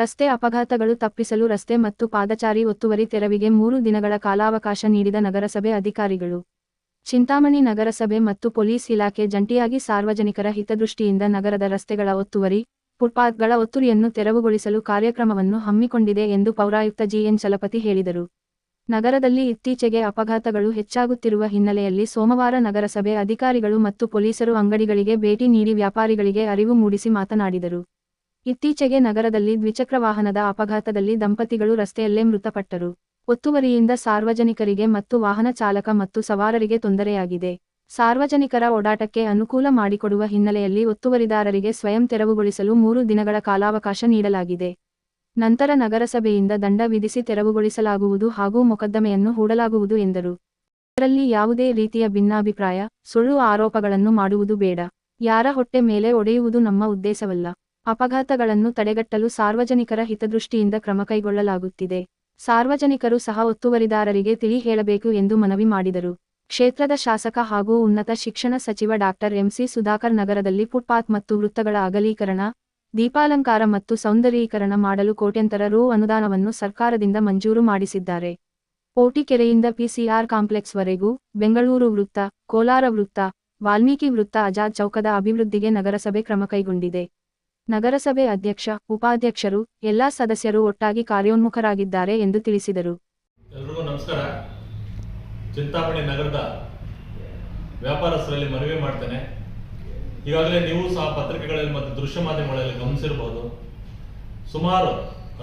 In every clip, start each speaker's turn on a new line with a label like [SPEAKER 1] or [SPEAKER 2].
[SPEAKER 1] ರಸ್ತೆ ಅಪಘಾತಗಳು ತಪ್ಪಿಸಲು ರಸ್ತೆ ಮತ್ತು ಪಾದಚಾರಿ ಒತ್ತುವರಿ ತೆರವಿಗೆ ಮೂರು ದಿನಗಳ ಕಾಲಾವಕಾಶ ನೀಡಿದ ನಗರಸಭೆ ಅಧಿಕಾರಿಗಳು. ಚಿಂತಾಮಣಿ ನಗರಸಭೆ ಮತ್ತು ಪೊಲೀಸ್ ಇಲಾಖೆ ಜಂಟಿಯಾಗಿ ಸಾರ್ವಜನಿಕರ ಹಿತದೃಷ್ಟಿಯಿಂದ ನಗರದ ರಸ್ತೆಗಳ ಒತ್ತುವರಿ, ಫುಟ್ಪಾತ್ಗಳ ಒತ್ತುರಿಯನ್ನು ತೆರವುಗೊಳಿಸಲು ಕಾರ್ಯಕ್ರಮವನ್ನು ಹಮ್ಮಿಕೊಂಡಿದೆ ಎಂದು ಪೌರಾಯುಕ್ತ ಜಿಎನ್ ಚಲಪತಿ ಹೇಳಿದರು. ನಗರದಲ್ಲಿ ಇತ್ತೀಚೆಗೆ ಅಪಘಾತಗಳು ಹೆಚ್ಚಾಗುತ್ತಿರುವ ಹಿನ್ನೆಲೆಯಲ್ಲಿ ಸೋಮವಾರ ನಗರಸಭೆ ಅಧಿಕಾರಿಗಳು ಮತ್ತು ಪೊಲೀಸರು ಅಂಗಡಿಗಳಿಗೆ ಭೇಟಿ ನೀಡಿ ವ್ಯಾಪಾರಿಗಳಿಗೆ ಅರಿವು ಮೂಡಿಸಿ ಮಾತನಾಡಿದರು. ಇತ್ತೀಚೆಗೆ ನಗರದಲ್ಲಿ ದ್ವಿಚಕ್ರ ವಾಹನದ ಅಪಘಾತದಲ್ಲಿ ದಂಪತಿಗಳು ರಸ್ತೆಯಲ್ಲೇ ಮೃತಪಟ್ಟರು. ಒತ್ತುವರಿಯಿಂದ ಸಾರ್ವಜನಿಕರಿಗೆ ಮತ್ತು ವಾಹನ ಚಾಲಕ ಮತ್ತು ಸವಾರರಿಗೆ ತೊಂದರೆಯಾಗಿದೆ. ಸಾರ್ವಜನಿಕರ ಓಡಾಟಕ್ಕೆ ಅನುಕೂಲ ಮಾಡಿಕೊಡುವ ಹಿನ್ನೆಲೆಯಲ್ಲಿ ಒತ್ತುವರಿದಾರರಿಗೆ ಸ್ವಯಂ ತೆರವುಗೊಳಿಸಲು ಮೂರು ದಿನಗಳ ಕಾಲಾವಕಾಶ ನೀಡಲಾಗಿದೆ. ನಂತರ ನಗರಸಭೆಯಿಂದ ದಂಡ ವಿಧಿಸಿ ತೆರವುಗೊಳಿಸಲಾಗುವುದು ಹಾಗೂ ಮೊಕದ್ದಮೆಯನ್ನು ಹೂಡಲಾಗುವುದು ಎಂದರು. ಇದರಲ್ಲಿ ಯಾವುದೇ ರೀತಿಯ ಭಿನ್ನಾಭಿಪ್ರಾಯ, ಸುಳ್ಳು ಆರೋಪಗಳನ್ನು ಮಾಡುವುದು ಬೇಡ. ಯಾರ ಹೊಟ್ಟೆ ಮೇಲೆ ಒಡೆಯುವುದು ನಮ್ಮ ಉದ್ದೇಶವಲ್ಲ. ಅಪಘಾತಗಳನ್ನು ತಡೆಗಟ್ಟಲು ಸಾರ್ವಜನಿಕರ ಹಿತದೃಷ್ಟಿಯಿಂದ ಕ್ರಮ ಕೈಗೊಳ್ಳಲಾಗುತ್ತಿದೆ. ಸಾರ್ವಜನಿಕರು ಸಹ ಒತ್ತುವರಿದಾರರಿಗೆ ತಿಳಿ ಹೇಳಬೇಕು ಎಂದು ಮನವಿ ಮಾಡಿದರು. ಕ್ಷೇತ್ರದ ಶಾಸಕ ಹಾಗೂ ಉನ್ನತ ಶಿಕ್ಷಣ ಸಚಿವ ಡಾಕ್ಟರ್ ಎಂಸಿ ಸುಧಾಕರ್ ನಗರದಲ್ಲಿ ಫುಟ್ಪಾತ್ ಮತ್ತು ವೃತ್ತಗಳ ಅಗಲೀಕರಣ, ದೀಪಾಲಂಕಾರ ಮತ್ತು ಸೌಂದರೀಕರಣ ಮಾಡಲು ಕೋಟ್ಯಂತರ ರು ಅನುದಾನವನ್ನು ಸರ್ಕಾರದಿಂದ ಮಂಜೂರು ಮಾಡಿಸಿದ್ದಾರೆ. ಓಟಿಕೆರೆಯಿಂದ ಪಿಸಿಆರ್ ಕಾಂಪ್ಲೆಕ್ಸ್ವರೆಗೂ ಬೆಂಗಳೂರು ವೃತ್ತ, ಕೋಲಾರ ವೃತ್ತ, ವಾಲ್ಮೀಕಿ ವೃತ್ತ ಆಜಾದ್ ಚೌಕದ ಅಭಿವೃದ್ಧಿಗೆ ನಗರಸಭೆ ಕ್ರಮ ಕೈಗೊಂಡಿದೆ. ನಗರಸಭೆ ಅಧ್ಯಕ್ಷ, ಉಪಾಧ್ಯಕ್ಷರು, ಎಲ್ಲಾ ಸದಸ್ಯರು ಒಟ್ಟಾಗಿ ಕಾರ್ಯೋನ್ಮುಖರಾಗಿದ್ದಾರೆ ಎಂದು ತಿಳಿಸಿದರು.
[SPEAKER 2] ಎಲ್ರಿಗೂ ನಮಸ್ಕಾರ. ಚಿಂತಾಮಣಿ ನಗರದ ವ್ಯಾಪಾರಸ್ಥರಲ್ಲಿ ಮನವಿ ಮಾಡ್ತೇನೆ. ಈಗಾಗಲೇ ನೀವು ಸಹ ಪತ್ರಿಕೆಗಳಲ್ಲಿ ಮತ್ತು ದೃಶ್ಯ ಮಾಧ್ಯಮಗಳಲ್ಲಿ ಗಮನಿಸಿರಬಹುದು. ಸುಮಾರು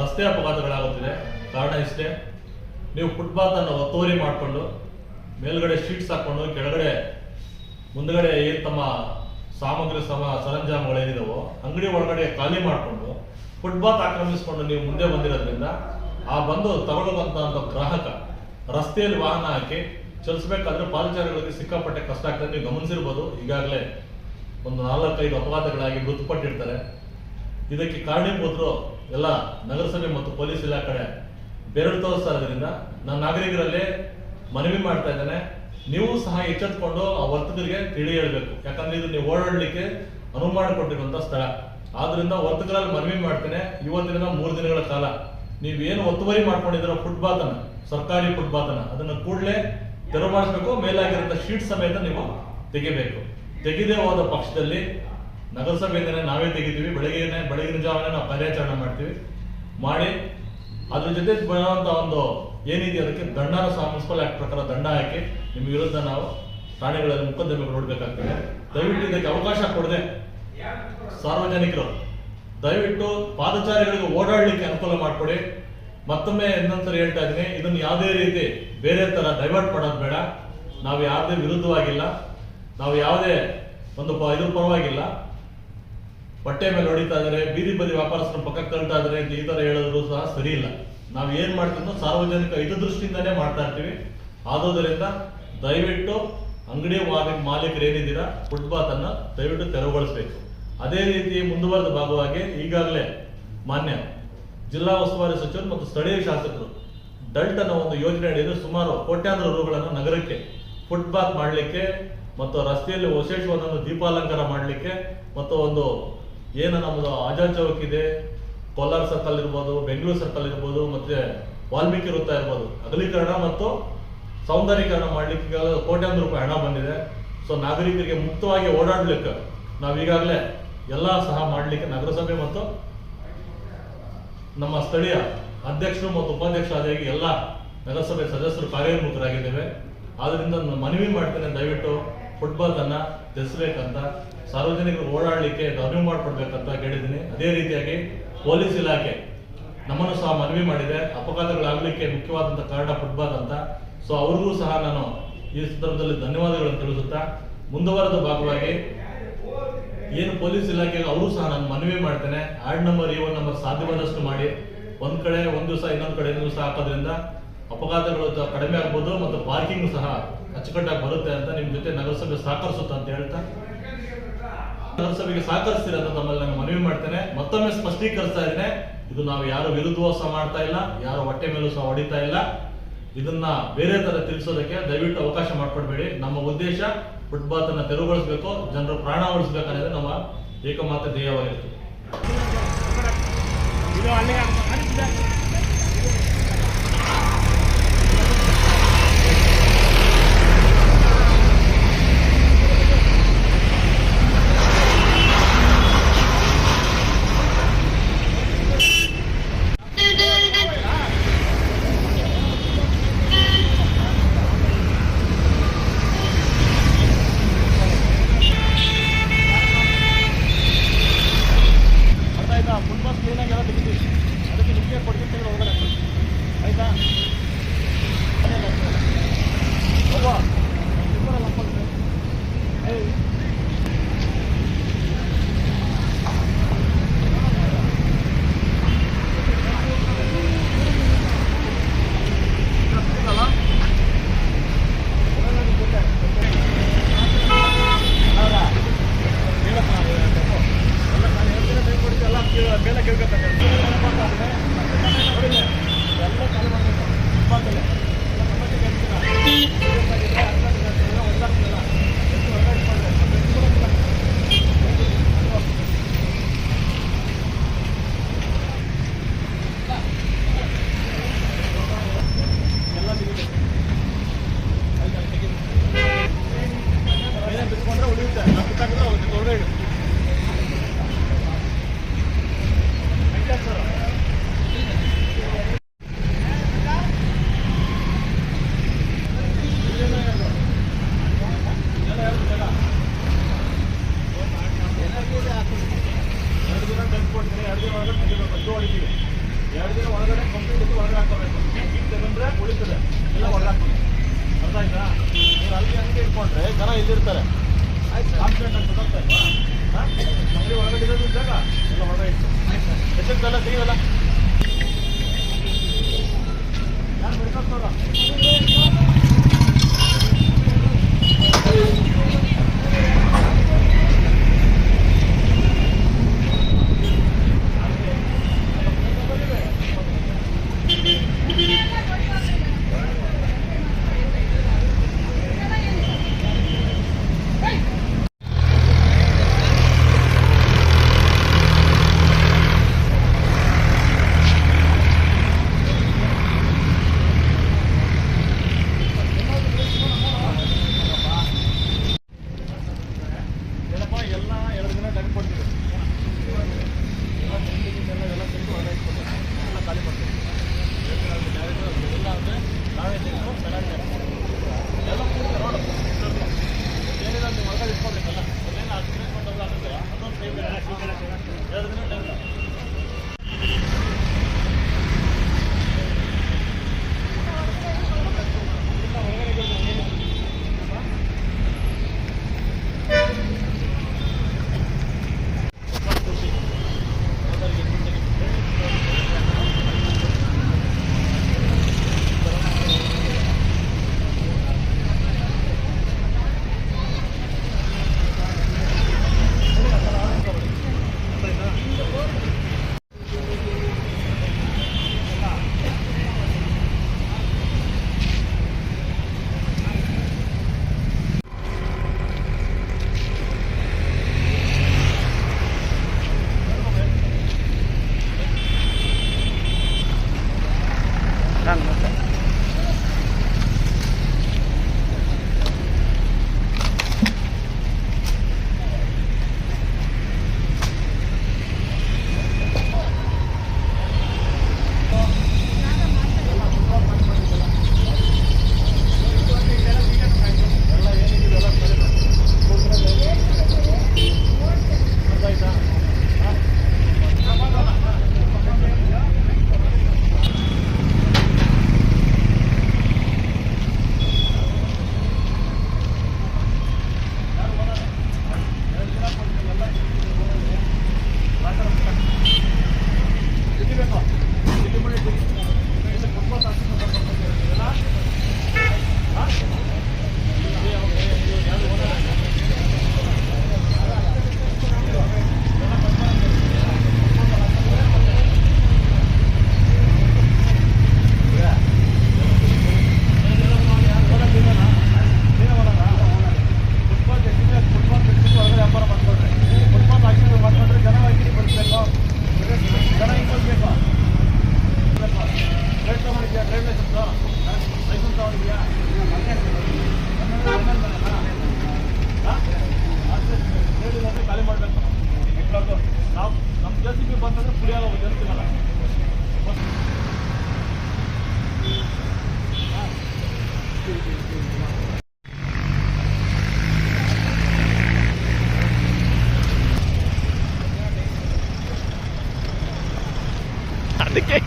[SPEAKER 2] ರಸ್ತೆ ಅಪಘಾತಗಳಾಗುತ್ತಿದೆ ಕಾರಣ ಇಷ್ಟೇ, ನೀವು ಫುಟ್ಪಾತ್ ಅನ್ನು ಒತ್ತುವರಿ ಮಾಡಿಕೊಂಡು, ಮೇಲ್ಗಡೆ ಶೀಟ್ಸ್ ಹಾಕೊಂಡು, ಕೆಳಗಡೆ, ಮುಂದಗಡೆ ಏನು ತಮ್ಮ ಸಾಮಗ್ರಿ ಸಮ ಸರಂಜಾಮಗಳೇನಿದಾವೋ ಅಂಗಡಿ ಒಳಗಡೆ ಖಾಲಿ ಮಾಡಿಕೊಂಡು ಫುಟ್ಪಾತ್ ಆಕ್ರಮಿಸಿಕೊಂಡು ನೀವು ಮುಂದೆ ಬಂದಿರೋದ್ರಿಂದ ಆ ಬಂದು ತಗೊಳ್ಳುವಂತ ಗ್ರಾಹಕ ರಸ್ತೆಯಲ್ಲಿ ವಾಹನ ಹಾಕಿ ಚಲಿಸಬೇಕಾದ್ರೆ ಪಾದಚಾರಿಗಳಿಗೆ ಸಿಕ್ಕಾಪಟ್ಟೆ ಕಷ್ಟ ಆಗ್ತದೆ. ನೀವು ಗಮನಿಸಿರ್ಬೋದು, ಈಗಾಗಲೇ ಒಂದು ನಾಲ್ಕೈದು ಅಪಘಾತಗಳಾಗಿ ಮೃತಪಟ್ಟಿರ್ತಾರೆ. ಇದಕ್ಕೆ ಕಾರಣೀಭೂತರು ಎಲ್ಲ ನಗರಸಭೆ ಮತ್ತು ಪೊಲೀಸ್ ಇಲಾಖೆ ಬೆರಳು ತೋರಿಸ್ತಾ ಇರೋದ್ರಿಂದ ನಾನು ನಾಗರಿಕರಲ್ಲಿ ಮನವಿ ಮಾಡ್ತಾ ಇದ್ದೇನೆ. ನೀವು ಸಹ ಎಚ್ಚೆತ್ಕೊಂಡು ಆ ವರ್ತಕರಿಗೆ ತಿಳಿ ಹೇಳ್ಬೇಕು. ಯಾಕಂದ್ರೆ ಇದು ನೀವು ಓಡಾಡ್ಲಿಕ್ಕೆ ಅನುವು ಮಾಡಿಕೊಟ್ಟಿರುವಂತ ಸ್ಥಳ. ಆದ್ರಿಂದ ವರ್ತಕರಲ್ಲಿ ಮನವಿ ಮಾಡ್ತೇನೆ, ಇವತ್ತಿನ ಮೂರು ದಿನಗಳ ಕಾಲ. ನೀವೇನು ಒತ್ತುವರಿ ಮಾಡ್ಕೊಂಡಿದ್ದೀರೋ ಫುಟ್ಪಾತ್ ಅನ್ನ ಸರ್ಕಾರಿ ಫುಟ್ಪಾತ್ ಅನ್ನ ಅದನ್ನ ಕೂಡಲೇ ತೆರವು ಮಾಡಿಸ್ಬೇಕು, ಮೇಲಾಗಿರುವಂತ ಶೀಟ್ ಸಮೇತ ನೀವು ತೆಗಿಬೇಕು. ತೆಗೆದೇ ಹೋದ ಪಕ್ಷದಲ್ಲಿ ನಗರಸಭೆಯಿಂದನೇ ನಾವೇ ತೆಗಿತೀವಿ ಬೆಳಗ್ಗೆ ಬೆಳಗಿನ ಜಾವನೇ ನಾವು ಕಾರ್ಯಾಚರಣೆ ಮಾಡ್ತೀವಿ. ಮಾಡಿ, ಅದ್ರ ಜೊತೆ ಬರುವಂತ ಒಂದು ಏನಿದೆ, ಅದಕ್ಕೆ ದಂಡನ ಸಹ ಮುನ್ಸಿಪಲ್ ಆಕ್ಟ್ ಪ್ರಕಾರ ದಂಡ ಹಾಕಿ ನಿಮ್ಮ ವಿರುದ್ಧ ನಾವು ಠಾಣೆಗಳಲ್ಲಿ ಮೊಕದ್ದಮೆ ನೋಡ್ಬೇಕಾಗ್ತದೆ. ದಯವಿಟ್ಟು ಇದಕ್ಕೆ ಅವಕಾಶ ಕೊಡದೆ ಸಾರ್ವಜನಿಕರು, ದಯವಿಟ್ಟು ಪಾದಚಾರಿಗಳಿಗೆ ಓಡಾಡಲಿಕ್ಕೆ ಅನುಕೂಲ ಮಾಡಿಕೊಡಿ. ಮತ್ತೊಮ್ಮೆ ಇನ್ನೊಂದ್ಸರಿ ಹೇಳ್ತಾ ಇದ್ದೀನಿ, ಇದನ್ನು ಯಾವುದೇ ರೀತಿ ಬೇರೆ ತರ ಡೈವರ್ಟ್ ಮಾಡೋದು ಬೇಡ. ನಾವು ಯಾವುದೇ ವಿರುದ್ಧವಾಗಿಲ್ಲ. ನಾವು ಯಾವುದೇ ಒಂದು ಪ- ಇದ್ರ ಪರವಾಗಿಲ್ಲ. ಹೊಟ್ಟೆ ಮೇಲೆ ಹೊಡಿತಾ ಇದ್ದಾರೆ, ಬೀದಿ ಬದಿ ವ್ಯಾಪಾರಸ್ಥರ ಪಕ್ಕಕ್ಕೆ ತಳ್ತಾ ಇದ್ದಾರೆ ಈ ತರ ಹೇಳಿದ್ರು ಸಹ ಸರಿ ಇಲ್ಲ ನಾವು ಏನು ಮಾಡ್ತೀವಿ ಸಾರ್ವಜನಿಕ ಹಿತದೃಷ್ಟಿಯಿಂದಾನೇ ಮಾಡ್ತಾ ಇರ್ತೀವಿ. ಆದುದರಿಂದ ದಯವಿಟ್ಟು ಅಂಗಡಿ ಮಾಲೀಕ ಮಾಲೀಕರು ಏನಿದ್ದೀರಾ ಫುಟ್ಪಾತ್ ಅನ್ನ ದಯವಿಟ್ಟು ತೆರವುಗೊಳಿಸಬೇಕು. ಅದೇ ರೀತಿ ಮುಂದುವರೆದ ಭಾಗವಾಗಿ ಈಗಾಗಲೇ ಮಾನ್ಯ ಜಿಲ್ಲಾ ಉಸ್ತುವಾರಿ ಸಚಿವರು ಮತ್ತು ಸ್ಥಳೀಯ ಶಾಸಕರು ಡಲ್ಟ್ ಅನ್ನೋ ಒಂದು ಯೋಜನೆ ಅಡಿಯಲ್ಲಿ ಸುಮಾರು ಕೋಟ್ಯಾಂತರ ರೂಗಳನ್ನು ನಗರಕ್ಕೆ ಫುಟ್ಪಾತ್ ಮಾಡಲಿಕ್ಕೆ ಮತ್ತು ರಸ್ತೆಯಲ್ಲಿ ಒಂದು ದೀಪಾಲಂಕಾರ ಮಾಡಲಿಕ್ಕೆ ಮತ್ತು ಒಂದು ಏನು ನಮ್ಮದು ಆಜಾದ್ ಚೌಕ್ ಇದೆ, ಕೋಲಾರ ಸರ್ಕಲ್ ಇರ್ಬೋದು, ಬೆಂಗಳೂರು ಸರ್ಕಲ್ ಇರ್ಬೋದು, ಮತ್ತೆ ವಾಲ್ಮೀಕಿ ವೃತ್ತ ಇರ್ಬೋದು, ಅಗಲೀಕರಣ ಮತ್ತು ಸೌಂದರ್ಯೀಕರಣ ಮಾಡ್ಲಿಕ್ಕೆ ಈಗಾಗಲೇ ಕೋಟ್ಯಾಂತರ ರೂಪಾಯಿ ಹಣ ಬಂದಿದೆ. ಸೊ ನಾಗರಿಕರಿಗೆ ಮುಕ್ತವಾಗಿ ಓಡಾಡ್ಲಿಕ್ಕೆ ನಾವು ಈಗಾಗಲೇ ಎಲ್ಲ ಸಹ ಮಾಡಲಿಕ್ಕೆ ನಗರಸಭೆ ಮತ್ತು ನಮ್ಮ ಸ್ಥಳೀಯ ಅಧ್ಯಕ್ಷರು ಮತ್ತು ಉಪಾಧ್ಯಕ್ಷರಾದಾಗಿ ಎಲ್ಲ ನಗರಸಭೆ ಸದಸ್ಯರು ಕಾರ್ಯೋನ್ಮುಖರಾಗಿದ್ದೇವೆ ಆದ್ದರಿಂದ ನಾನು ಮನವಿ ಮಾಡ್ತೇನೆ. ದಯವಿಟ್ಟು ಫುಟ್ಬಾಲ್ ಅನ್ನ ತೆಗೆಸಬೇಕಂತ ಸಾರ್ವಜನಿಕರು ಓಡಾಡಲಿಕ್ಕೆ ಅನುವು ಮಾಡಿಕೊಡ್ಬೇಕಂತ ಕೇಳಿದ್ದೀನಿ. ಅದೇ ರೀತಿಯಾಗಿ ಪೊಲೀಸ್ ಇಲಾಖೆ ನಮ್ಮನ್ನು ಸಹ ಮನವಿ ಮಾಡಿದೆ. ಅಪಘಾತಗಳಾಗಲಿಕ್ಕೆ ಮುಖ್ಯವಾದಂಥ ಕಾರಣ ಫುಟ್ಬಾಲ್ ಅಂತ. ಸೊ ಅವ್ರಿಗೂ ಸಹ ನಾನು ಈ ಸಂದರ್ಭದಲ್ಲಿ ಧನ್ಯವಾದಗಳನ್ನು ತಿಳಿಸುತ್ತಾ, ಮುಂದುವರೆದ ಭಾಗವಾಗಿ ಏನು ಪೊಲೀಸ್ ಇಲಾಖೆಗೆ ಅವರು ಸಹ ನಾನು ಮನವಿ ಮಾಡ್ತೇನೆ. ಆರ್ಡ್ ನಂಬರ್ ಈ ಒನ್ ನಂಬರ್ ಸಾಧ್ಯವಾದಷ್ಟು ಮಾಡಿ. ಒಂದ್ ಕಡೆ, ಒಂದು ದಿವಸ ಇನ್ನೊಂದು ಕಡೆ ಇನ್ನೊಂದು ದಿವಸ ಹಾಕೋದ್ರಿಂದ ಅಪಘಾತಗಳು ಕಡಿಮೆ ಆಗ್ಬೋದು ಮತ್ತು ಪಾರ್ಕಿಂಗ್ ಸಹ ಅಚ್ಚುಕಟ್ಟಾಗಿ ಬರುತ್ತೆ ಅಂತ ನಿಮ್ಮ ಜೊತೆ ನಗರಸಭೆ ಸಹಕರಿಸುತ್ತೆ ಅಂತ ಹೇಳ್ತಾ. ನಗರಸಭೆಗೆ ಸಹಕರಿಸ್ತೀರ ಅಂತ ತಮ್ಮಲ್ಲಿ ನಾನು ಮನವಿ ಮಾಡ್ತೇನೆ. ಮತ್ತೊಮ್ಮೆ ಸ್ಪಷ್ಟೀಕರಿಸ್ತಾ ಇದ್ದೇನೆ. ಇದು ನಾವು ಯಾರು ವಿರುದ್ಧವೂ ಸಹ ಮಾಡ್ತಾ ಇಲ್ಲ, ಯಾರು ಹೊಟ್ಟೆ ಮೇಲೂ ಸಹ ಹೊಡಿತಾ ಇಲ್ಲ. ಇದನ್ನ ಬೇರೆ ತರ ತಿಳಿಸೋದಕ್ಕೆ ದಯವಿಟ್ಟು ಅವಕಾಶ ಮಾಡ್ಕೊಡ್ಬೇಡಿ. ನಮ್ಮ ಉದ್ದೇಶ ಫುಟ್ಪಾತ್ ಅನ್ನ ತೆರವುಗೊಳಿಸಬೇಕು, ಜನರ ಪ್ರಾಣ ಉಳಿಸ್ಬೇಕನ್ನೋದೇ ನಮ್ಮ ಏಕಮಾತ್ರ ಧ್ಯೇಯವಾಗಿರ್ತದೆ
[SPEAKER 3] ಅರ್ಥ ಆಯ್ತಾ ಫುಲ್ ಬಸ್ ಕ್ಲೀನಾಗಿ ಎಲ್ಲ ತೆಗಿತೀವಿ ಅದಕ್ಕೆ ನಿಮಗೆ ಕೊಡ್ತೀನಿ ತೆಗೆದು ಹೋಗೋಣ ಆಯ್ತಾ ಒಬ್ಬ ಇಬ್ಬರಲ್ಲ ಅಪ್ಪಂದ್ರೆ. ಏಯ್ ಮೇಲೆ ಕೇಳ್ಕೊತಾರೆ ಎಲ್ಲ ಚಾಲು ಮಾಡಬೇಕು ಇಪ್ಪತ್ತಲ್ಲ ಎಲ್ಲ ತೆಗಿಬೇಕು ಆಯ್ತಾ ತೆಗಿ ಏನೇ ಬಿಟ್ಕೊಂಡ್ರೆ ಉಳಿಯುತ್ತೆ ನಾವು ಕಿತ್ತಾಕಿದ್ರೆ ಹೋಗುತ್ತೆ ದೊಡ್ಡ ಇಡು ಆಯ್ತಾ ಸರ್ ಎರಡು ದಿನ ಟೆಸ್ಟ್ ಕೊಡ್ತೀನಿ ಎರಡು ದಿನ ಹೊಡಿತೀವಿ ಎರಡು ದಿನ ಒಳಗಡೆ ಕಂಪ್ಲೀಟ್ ಇದ್ದು ಒಳಗಡೆ ಹಾಕೋಬೇಕು ಈಗ ತಗೊಂಡ್ರೆ ಉಳಿತದೆ. ಎಲ್ಲ ಒಳಗಾಕ್ತದೆ ಅರ್ಥ ಆಯ್ತಾ? ನೀವು ಅಲ್ಲಿ ಹಂಗೆ ಇಟ್ಕೊಂಡ್ರೆ ಜನ ಇಲ್ಲಿರ್ತಾರೆ. ಕಾನ್ಫಿಡೆಂಟ್ ಅಂತ ಹಾಂ? ಅಂಗಡಿ ಒಳಗಡೆ ಇರೋದು ಇದ್ದಾಗ ಎಲ್ಲ ಒಳಗಡೆ ಇಟ್ಟು. ಎಷ್ಟೆಲ್ಲ ತೆಗಿಯಲ್ಲ? ಯಾರು ಬಿಡ್ಕೊಳ್ತಾರ